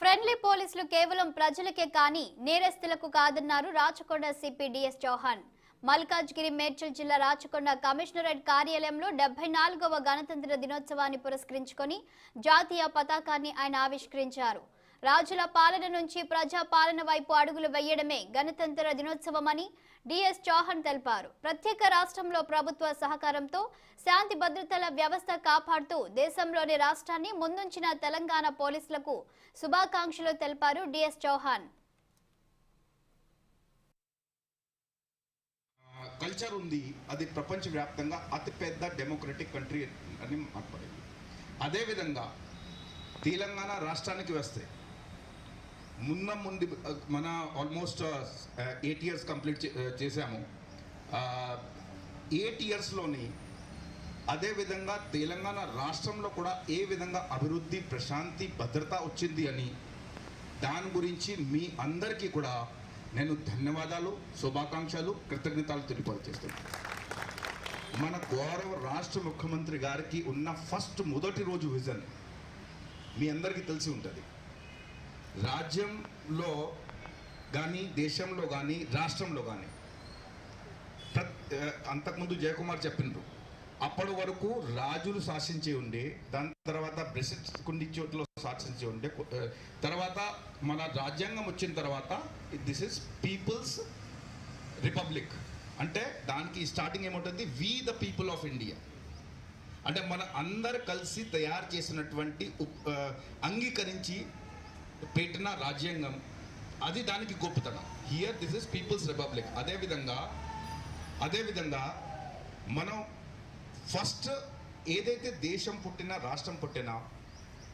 Friendly పోలీసులు కేవలం ప్రజలకే కానీ నేరస్తులకు కాదన్నారు రాచకొండ సిపి డిఎస్ చౌహాన్. మల్కాజ్గిరి మేడ్చల్ జిల్లా రాచకొండ కమిషనరేట్ కార్యాలయంలో డెబ్బై నాలుగవ గణతంత్ర దినోత్సవాన్ని పురస్కరించుకొని జాతీయ పతాకాన్ని ఆయన ఆవిష్కరించారు. రాజుల పాలన నుంచి ప్రజా పాలన వైపు అడుగులు వేయడమే గణతంత్ర దినోత్సవమని డిఎస్ చౌహాన్ తెలిపారు. ప్రత్యేక రాష్ట్రంలో ప్రభుత్వ సహకారంతో శాంతి భద్రతల వ్యవస్థ కాపాడుతూ దేశంలోని రాష్ట్రాన్ని ముందుంచిన తెలంగాణ పోలీసులకు శుభాకాంక్షలు తెలిపారు డిఎస్ చౌహాన్. కల్చర్ ఉంది. అది ప్రపంచవ్యాప్తంగా అతిపెద్ద డెమోక్రటిక్ కంట్రీ అని మాట్లాడింది. అదేవిధంగా తెలంగాణ రాష్ట్రానికి వస్తే మున్న ముందు మన ఆల్మోస్ట్ ఎయిట్ ఇయర్స్ కంప్లీట్ చేశాము. ఎయిట్ ఇయర్స్లోని అదేవిధంగా తెలంగాణ రాష్ట్రంలో కూడా ఏ విధంగా అభివృద్ధి ప్రశాంతి భద్రత వచ్చింది అని దాని గురించి మీ అందరికీ కూడా నేను ధన్యవాదాలు శుభాకాంక్షలు కృతజ్ఞతలు తెలియపరిచేస్తున్నాను మన గౌరవ రాష్ట్ర ముఖ్యమంత్రి గారికి ఉన్న ఫస్ట్ మొదటి రోజు విజన్ మీ అందరికీ తెలిసి ఉంటుంది. రాజ్యంలో కానీ దేశంలో కానీ రాష్ట్రంలో కానీ ప్రత్ అంతకుముందు జయకుమార్ చెప్పిండ్రు. అప్పటి వరకు రాజులు శాసించి ఉండే దాని తర్వాత బ్రిటిష్ కొన్ని చోట్ల శాసించి ఉండే తర్వాత మన రాజ్యాంగం వచ్చిన తర్వాత దిస్ ఇస్ పీపుల్స్ రిపబ్లిక్. అంటే దానికి స్టార్టింగ్ ఏముంటుంది? We the people of India. అంటే మన అందరు కలిసి తయారు చేసినటువంటి అంగీకరించి పెట్టిన రాజ్యాంగం అది దానికి గొప్పతనం. Here this is people's republic అదేవిధంగా అదేవిధంగా మనం ఫస్ట్ ఏదైతే దేశం పుట్టినా రాష్ట్రం పుట్టినా